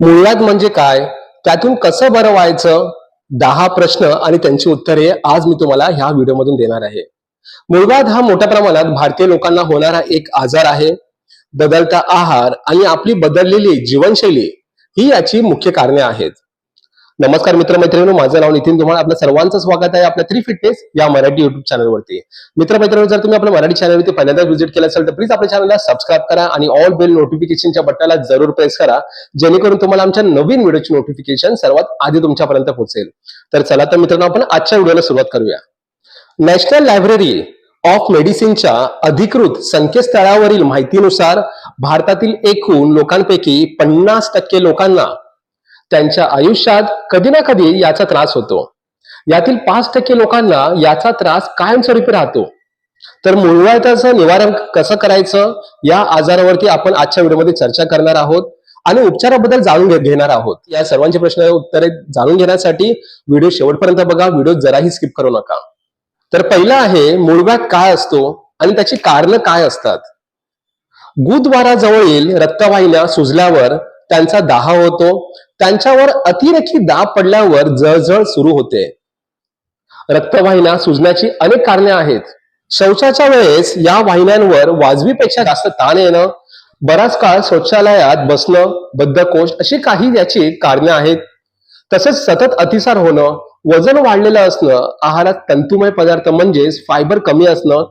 मूळव्याध म्हणजे काय? त्यातून कसं बरं व्हायचं? दहा प्रश्न आणि त्यांची उत्तरे आज मी तुम्हाला ह्या व्हिडिओमधून देणार आहे. मूळव्याध हा मोठ्या प्रमाणात भारतीय लोकांना होणारा एक आजार आहे. बदलता आहार आणि आपली बदललेली जीवनशैली ही याची मुख्य कारणे आहेत. नमस्कार मित्रमैत्रिणींनो माझं नाव नितीन तुम्हाला आपलं सर्वांचं स्वागत आहे आपल्या थ्री फिटनेस या मराठी युट्यूब चॅनलवरती मित्रमैत्रिणी जर तुम्ही आपल्या मराठी चॅनलवरती पहिल्यांदा व्हिजिट केलं असेल तर प्लीज आपल्या चॅनलला सबस्क्राईब करा आणि ऑल बेल नोटिफिकेशनच्या बटनाला जरूर प्रेस करा जेणेकरून तुम्हाला आमच्या नवीन व्हिडिओची नोटिफिकेशन सर्वात आधी तुमच्यापर्यंत पोहोचेल. तर चला तर मित्रांनो आपण आजच्या व्हिडिओला सुरुवात करूया. नॅशनल लायब्ररी ऑफ मेडिसिनच्या अधिकृत संकेतस्थळावरील माहितीनुसार भारतातील एकूण लोकांपैकी पन्नास टक्के लोकांना त्यांच्या आयुष्यात कधी ना कधी याचा त्रास होतो. यातील पाच टक्के लोकांना याचा त्रास कायमस्वरूपी राहतो. तर मूळव्याधाचं निवारण कसं करायचं? या आजारावरती आपण आजच्या व्हिडिओमध्ये चर्चा करणार आहोत आणि उपचाराबद्दल जाणून घेणार आहोत. या सर्वांचे प्रश्न उत्तरे जाणून घेण्यासाठी व्हिडिओ शेवटपर्यंत बघा व्हिडिओ जराही स्किप करू नका. तर पहिला आहे मूळव्याध काय असतो आणि त्याची कारणं काय असतात? गुदद्वाराजवळील रक्तवाहिन्या सुजल्यावर त्यांचा दाह होतो. त्यांच्यावर अतिरेकी दाब पडल्यावर जळजळ सुरू होते. रक्तवाहिन्या सुजण्याची अनेक कारणे आहेत. शौचाच्या वेळेस या वाहिन्यांवर वाजवीपेक्षा जास्त ताण येणं बराच काळ शौचालयात बसणं बद्धकोश अशी काही याची कारणे आहेत. तसेच सतत अतिसार होणं वजन वाढलेलं असणं आहारात तंतुमय पदार्थ म्हणजेच फायबर कमी असणं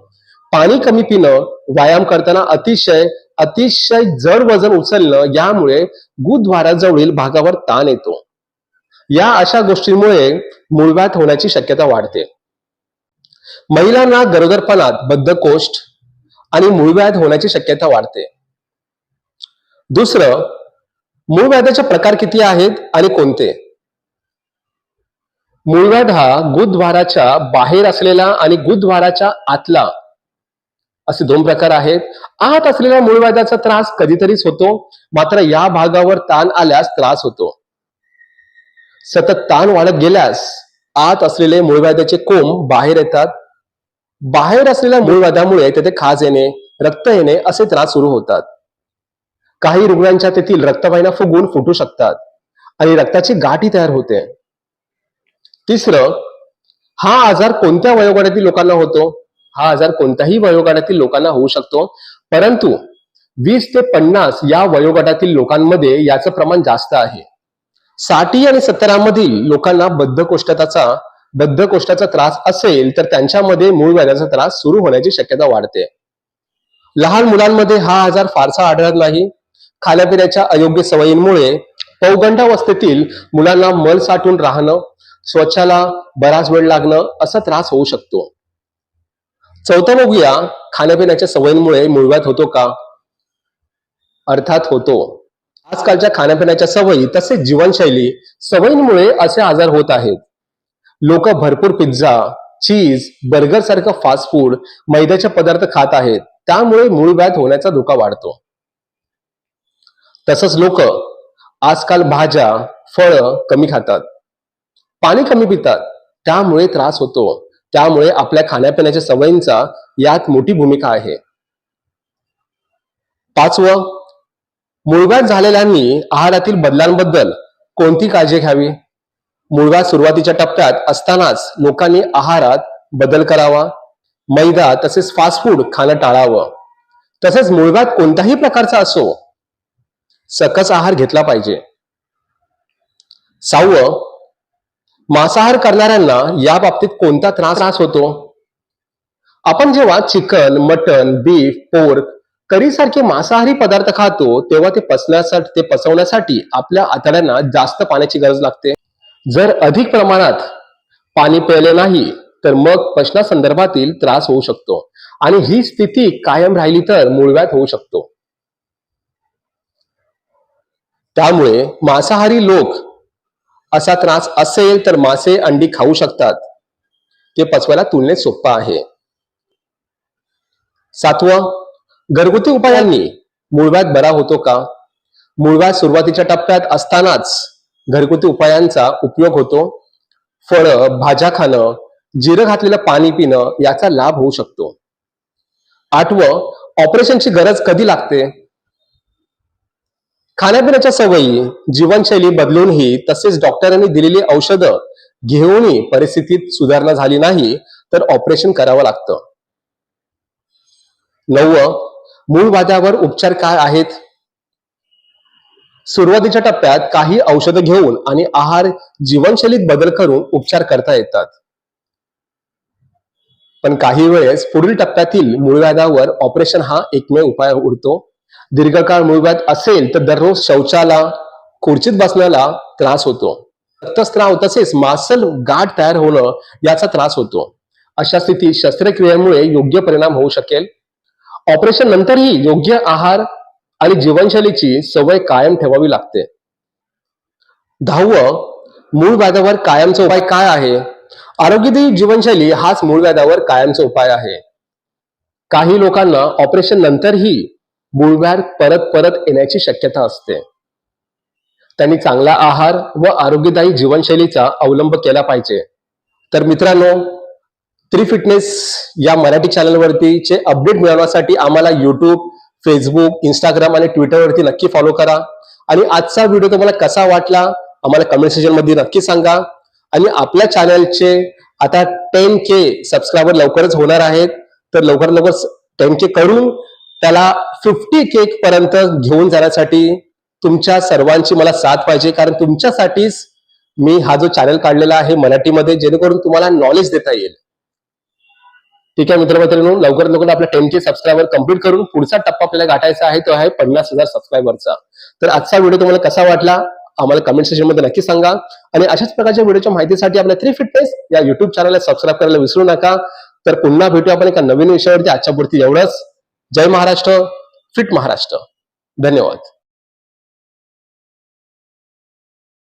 पाणी कमी पिणं व्यायाम करताना अतिशय अतिशय जड वजन उचलणं यामुळे गुदद्वाराजवळील भागावर ताण येतो. या अशा गोष्टींमुळे मूळव्याध होण्याची शक्यता वाढते. महिलांना गरोदरपणात बद्धकोष्ठ आणि मूळव्याध होण्याची शक्यता वाढते. दुसरं मूळव्याधाचे प्रकार किती आहेत आणि कोणते? मूळव्याध हा गुदद्वाराच्या बाहेर असलेला आणि गुदद्वाराच्या आतला असे दोन प्रकार आहेत. आत असलेल्या मूळव्याधाचा त्रास कधीतरीच होतो मात्र या भागावर ताण आल्यास त्रास होतो. सतत ताण वाढत गेल्यास आत असलेले मूळव्याधाचे कोंब बाहेर येतात. बाहेर असलेल्या मूळव्याधामुळे तेथे खाज येणे रक्त येणे असे त्रास सुरू होतात. काही रुग्णांच्या तेथील रक्तवाहिन्या फुगून फुटू शकतात आणि रक्ताची गाठी तयार होते. तिसरं हा आजार कोणत्या वयोगटातील लोकांना होतो? हा आजार कोणत्याही वयोगटातील लोकांना होऊ शकतो. परंतु वीस ते पन्नास या वयोगटातील लोकांमध्ये याचं प्रमाण जास्त आहे. साठी आणि सत्तरामधील लोकांना बद्धकोष्ठताचा बद्धकोष्ठाचा त्रास असेल तर त्यांच्यामध्ये मूळ व्याजाचा त्रास सुरू होण्याची शक्यता वाढते. लहान मुलांमध्ये हा आजार फारसा आढळत नाही. खाण्यापिण्याच्या अयोग्य सवयींमुळे पौगंडावस्थेतील मुलांना मल साठून राहणं स्वच्छाला बराच वेळ लागणं असा त्रास होऊ शकतो. चौथा बघूया खाण्यापिण्याच्या सवयींमुळे मुळव्यात होतो का? अर्थात होतो. आजकालच्या खाण्यापिण्याच्या सवयी तसेच जीवनशैली सवयींमुळे असे आजार होत आहेत. लोक भरपूर पिझ्झा चीज बर्गर सारखं फास्ट फूड मैद्याचे पदार्थ खात आहेत. त्यामुळे मूळव्याध होण्याचा धोका वाढतो. तसंच लोक आजकाल भाज्या फळ कमी खातात. पाणी कमी पितात. त्यामुळे त्रास होतो. त्यामुळे आपल्या खाण्यापिण्याच्या सवयींचा यात मोठी भूमिका आहे. पाचवं मूळव्याध झालेल्यांनी आहारातील बदलांबद्दल कोणती काळजी घ्यावी? मूळव्याध सुरुवातीच्या टप्प्यात असतानाच लोकांनी आहारात बदल करावा. मैदा तसेच फास्ट फूड खाणं टाळावं. तसेच मूळव्याध कोणत्याही प्रकारचा असो सकस आहार घेतला पाहिजे. सहावं मांसाहार करणाऱ्यांना या बाबतीत कोणता त्रास त्रास होतो? आपण जेव्हा chicken mutton beef pork curry सारखे मांसाहारी पदार्थ खातो तेव्हा ते पचण्यासाठी ते पचवण्यासाठी आपल्या आतड्यांना जास्त पाण्याची गरज लागते. जर अधिक प्रमाणात पाणी प्यायले नाही तर मग पचनासंदर्भातील त्रास होऊ शकतो आणि ही स्थिती कायम राहिली तर मूळव्यात होऊ शकतो. त्यामुळे मांसाहारी लोक असा त्रास असेल तर मासे अंडी खाऊ शकतात. ते पचवायला तुलनेत सोपं आहे. सातवं घरगुती उपायांनी मूळव्याध बरा होतो का? मूळव्याध सुरुवातीच्या टप्प्यात असतानाच घरगुती उपायांचा उपयोग होतो. फळं भाज्या खाणं जिरं घातलेलं पाणी पिणं याचा लाभ होऊ शकतो. आठवं ऑपरेशनची गरज कधी लागते? खाण्यापिण्याच्या सवयी जीवनशैली बदलूनही तसेच डॉक्टरांनी दिलेली औषधं घेऊनही परिस्थितीत सुधारणा झाली नाही तर ऑपरेशन करावं लागतं. नववं मूळ वाद्यावर उपचार काय आहेत? सुरुवातीच्या टप्प्यात काही औषधं घेऊन आणि आहार जीवनशैलीत बदल करून उपचार करता येतात. पण काही वेळेस पुढील टप्प्यातील मूळव्याधावर ऑपरेशन हा एकमेव उपाय उरतो. दीर्घकाळ मुळव्यात असेल तर दररोज शौचाला खुर्चीत बसण्याला त्रास होतो. रक्तस्त्राव तसेच मासल गाठ तयार होणं याचा त्रास होतो. अशा स्थितीत शस्त्रक्रियेमुळे योग्य परिणाम होऊ शकेल. ऑपरेशन नंतरही योग्य आहार आणि जीवनशैलीची सवय कायम ठेवावी लागते. दहावं मूळ व्याधावर कायमचा उपाय काय आहे? आरोग्यदायी जीवनशैली हाच मूळ व्याधावर कायमचा उपाय आहे. काही लोकांना ऑपरेशन नंतरही मूळव्याध परत परत येण्याची शक्यता असते. त्यांनी चांगला आहार व आरोग्यदायी जीवनशैलीचा अवलंब केला पाहिजे. तर मित्रांनो थ्री फिटनेस या मराठी चॅनलवरतीचे अपडेट मिळवण्यासाठी आम्हाला युट्यूब फेसबुक इंस्टाग्राम आणि ट्विटरवरती नक्की फॉलो करा. आणि आजचा व्हिडिओ तुम्हाला कसा वाटला आम्हाला कमेंट सेक्शनमध्ये नक्की सांगा. आणि आपल्या चॅनलचे आता टेन के सबस्क्रायबर लवकरच होणार आहेत. तर लवकर लवकर टेन के करून त्याला फिफ्टी केक पर्यंत घेऊन जाण्यासाठी तुमच्या सर्वांची मला साथ पाहिजे. कारण तुमच्यासाठीच मी हा जो चॅनल काढलेला आहे मराठीमध्ये जेणेकरून तुम्हाला नॉलेज देता येईल. ठीक आहे मित्रमैत्रिणी लवकर लवकर आपल्या टेन के सबस्क्रायबर कंप्लीट करून पुढचा टप्पा आपल्याला गाठायचा आहे तो आहे पन्नास हजार सबस्क्रायबरचा तर आजचा व्हिडिओ तुम्हाला कसा वाटला? आम्हाला कमेंट सेक्शनमध्ये नक्की सांगा. आणि अशाच प्रकारच्या व्हिडिओच्या माहितीसाठी आपल्या थ्री फिटनेस या युट्यूब चॅनलला सबस्क्राईब करायला विसरू नका. तर पुन्हा भेटू आपण एका नवीन विषयावरती. आजच्या पुरती एवढंच. जय महाराष्ट्र फिट महाराष्ट्र. धन्यवाद.